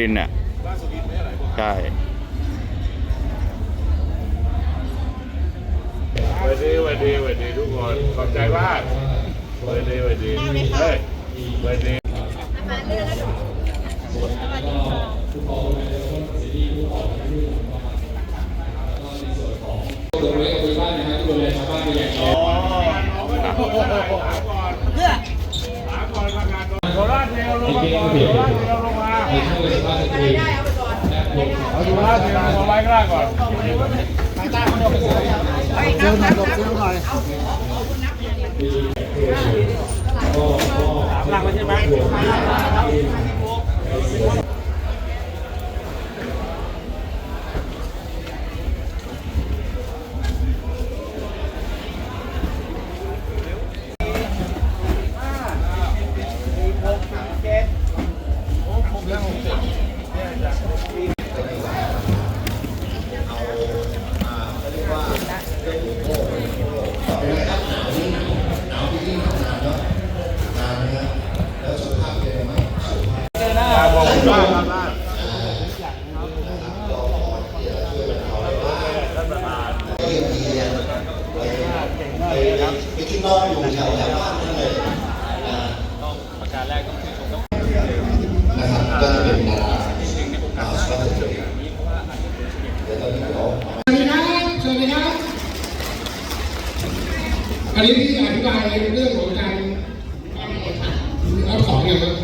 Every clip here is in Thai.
รินทร์เนี่ยบ้านสุรินทร์ไม่อะไรใช่สวัสดีสวัสดีสวัสดีทุกคนขอบใจมากสวัสดีสวัสดีเฮ้ยสวัสดีลงไว้กับคุยบ้านนะครับที่ดูแลชาวบ้านเป็นอย่างดีอ๋อถามก่อนเพื่อถามก่อนประกาศก่อนโซล่า ร์เซลล์ลงมาก่อนโซล่าร์เซลล์ลงมาในช่วงสุภาพสตรีและปกเอาโซล่าร์เซลล์ลงมาไว้ข้างล่างก่อนหลังมาใช่ไหม ผมบ้านครับบ้านไปที่นอนอยู่แถวแถวบ้านนั่นเลยนะครับก็จะเป็นดาราอ่าสุภาพสตรีเดี๋ยวตอนนี้เราสวัสดีครับสวัสดีครับอันนี้พี่อธิบายเรื่องของการเอาของเนี่ยครับ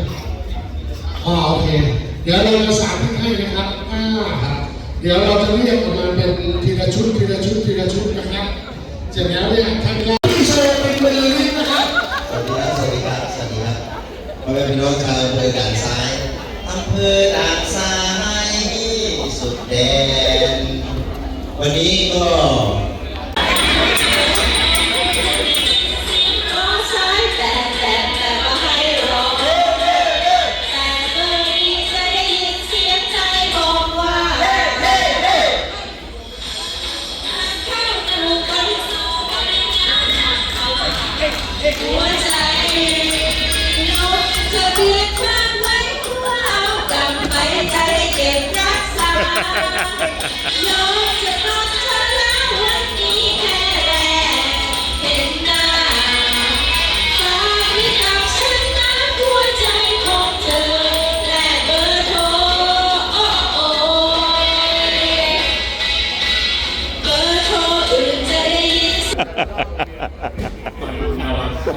อ๋อโอเค เดี๋ยวเราจะสาธิตให้นะครับอ่าครับ เดี๋ยวเราจะเรียกออกมาเป็นทีละชุดทีละชุดทีละชุดนะครับ เสร็จแล้วเนี่ยท่านแรกที่เชิญเป็นมือลิ้นนะครับ สวัสดีครับ สวัสดีครับ สวัสดีครับพ่อแม่พี่น้องชาวอำเภอด่านซ้ายอำเภอด่านซ้ายสุดแดน วันนี้ก็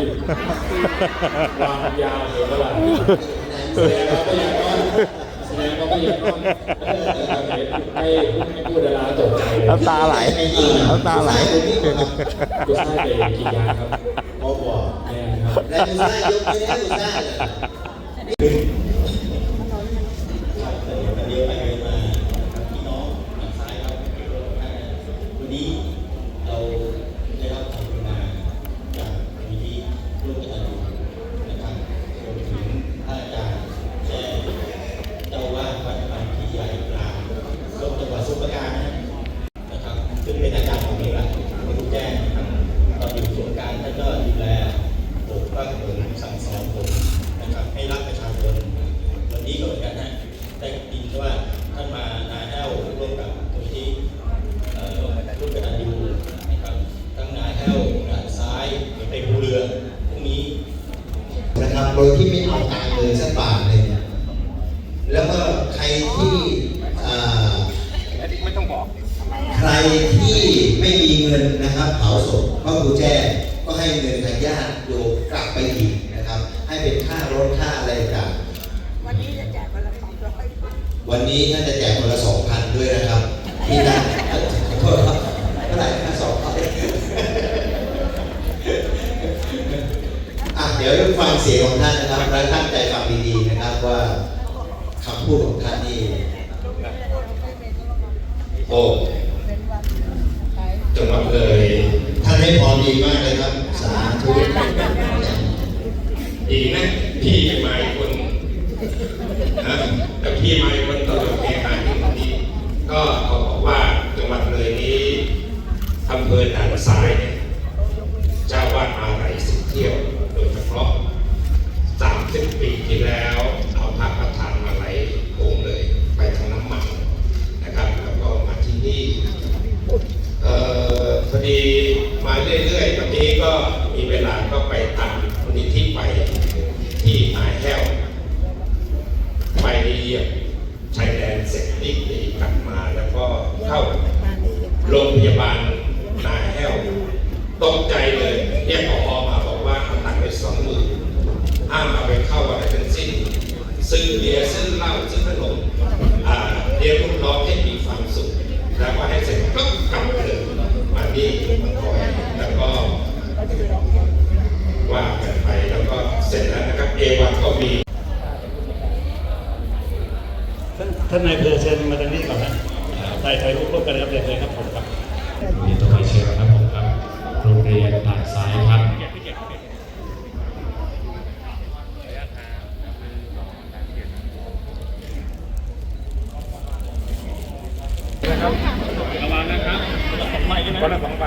ยินวางยาวเหลือเวลาแสดงว่าก็ยังนอนแสดงว่าก็ยังนอนให้ให้พูดดาราตกใจเลยน้ำตาไหลน้ำตาไหลกูใช่ไปกี่ยาครับพ่อบอกแม่ครับและดูซ่ายกไม่ได้ดูซ่าเลยเดี๋ยวไปเดินมาพี่น้องทางซ้ายครับวันนี้เราได้รับความกรุณาจากมูลนิธิร่วมกันนะครับรวมถึงท่านอาจารย์แจ้เจ้าว่าวัดบางพีใหญ่กลางจังหวัดสมุพรปราการนะครับซึ่งเป็นอาจารย์ของนี่แหละไม่รู้แจ้งนะครับตอนอยู่ส่วนกลารท่านก็ดูแลปกป้องผมสั่งสอนผมนะครับให้รักประชาชน วันนี้ก็เหมือนกันนะได้ยินว่าท่านมานาแห้วร่วมกับมูลที่เอ่อร่วมกันตันยูนะครับ ทั้งนาแห้วด่านซ้ายไปภูเรือพรุ่งนี้นะครับโดยที่ไม่เอาตังค์เลยสักบาทเลยเนี่ยแล้วก็ใครที่อ่าไม่ต้องบอกใครที่ไม่มีเงินนะครับเผาศพพระครูแจ้ก็ให้เงินทางญาติโยมกลับไปอีกนะครับ ให้เป็นค่ารถค่าอะไรต่างวันนี้จะแจกคนละสองร้อยวันนี้ท่านจะแจกคนละสองพันด้วยนะครับที่นั่นขอโทษครับเท่าไหร่นะสองพันอะเดี๋ยวฟังเสียงของท่านนะครับและตั้งใจฟังดีๆนะครับว่าคำพูดของท่านนี่โอ้จังหวัดเลยท่านให้พรดีมากเลยครับ สาธุดีนะพี่มาคนนะแต่พี่มาคนตลอดเวลาที่คนนี้ก็ขอบอกว่าจังหวัดเลยนี้อำเภอด่านซ้ายเนี่ยเจ้าวาดมาหลายสิบเที่ยว โดยเฉพาะสามสิบปีที่แล้วเอาพระประธานมาไหลโองค์เลย ซื้อเบียร์ซื้อเหล้าซื้อขนมอ่าเลี้ยงลูกน้องให้มีความสุข แล้วก็ให้เสร็จก็กลับเลยมาที่มังกรแล้วก็ว่ากันไปแล้วก็เสร็จแล้วนะครับเอวันก็มีท่านนายอำเพอเชิญมาตรงนี้ก่อนนะถ่ายถ่ายรูปร่วมกันนะครับเดี๋ยวเลยครับผมครับมีตัวไปเชิญครับผมครับโรงเรียนด่านซ้ายครับ คนละสองใบ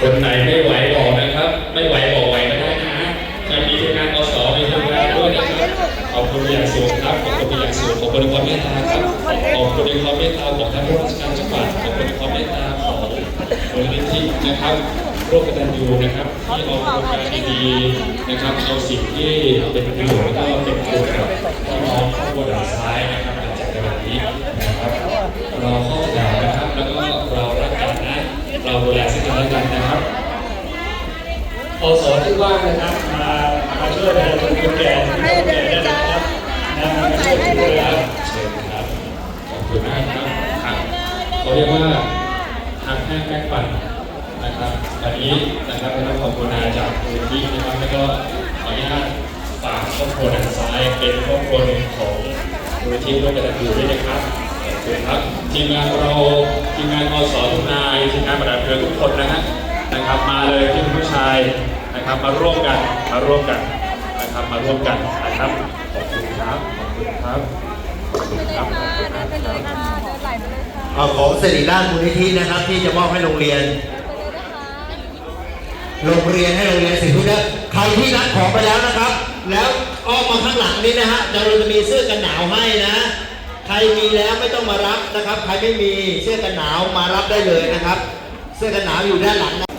คนไหนไม่ไหวบอกนะครับ ไม่ไหวบอกไหวก็ได้นะฮะจะมีทีมงานอสมีทีมงานด้วยนะครับขอบคุณอย่างสูงครับขอบคุณอย่างสูงขอบคุณในความเมตตาครับขอบคุณในความเมตตาของท่านผู้ราชการจังหวัดขอบคุณในความเมตตาของมูลนิธินะครับร่วมกตัญญูนะครับที่เอาโครงการดีๆนะครับเอาสิ่งที่เป็นประโยชน์แล้วก็เป็นประโยชน์กับพี่น้องครอบครัวด่านซ้ายนะครับมาจากในวันนี้นะครับ เราเข้าแถวนะครับ แล้วก็เรารักกันนะ เราดูแลซึ่งกันและกันนะครับอสที่ว่างนะครับมามาช่วยประชาชนคนแก่คนแก่ได้นะครับนะมาช่วยดูแลเชิญครับขอบคุณมากครับครับ เรียกว่าทางแห้งแป้ปั่นนะครับวันนี้นะครับได้รับคุณาจากมูลนิธินะครับแล้วก็ขออนุญาตฝากครอบครัวด้านซ้ายเป็นครอบครัวหนึ่งของมูลนิธิร่วมกันตันยูด้วยนะครับขอบคุณครับทีมงานเราทีมงานอสทุกนายทีมงานประดับเพลิงทุกคนนะฮะนะครับมาเลยพี่ผู้ชายนะครับมาร่วมกันมาร่วมกันนะครับมาร่วมกันนะครับขอบคุณครับขอบคุณครับ ขอบคุณครับขอบคุณครับเอาของสิริราชมูลนิธินะครับ ที่จะมอบให้โรงเรียนโรงเรียนให้โรงเรียนสิทุนะใครที่รับของไปแล้วนะครับ แล้วอ้อมมาข้างหลังนี้นะฮะเดี๋ยวเราจะมีเสื้อกันหนาวให้นะ ใครมีแล้วไม่ต้องมารับนะครับ ใครไม่มีเสื้อกันหนาวมารับได้เลยนะครับ เสื้อกันหนาวอยู่ด้านหลังนะ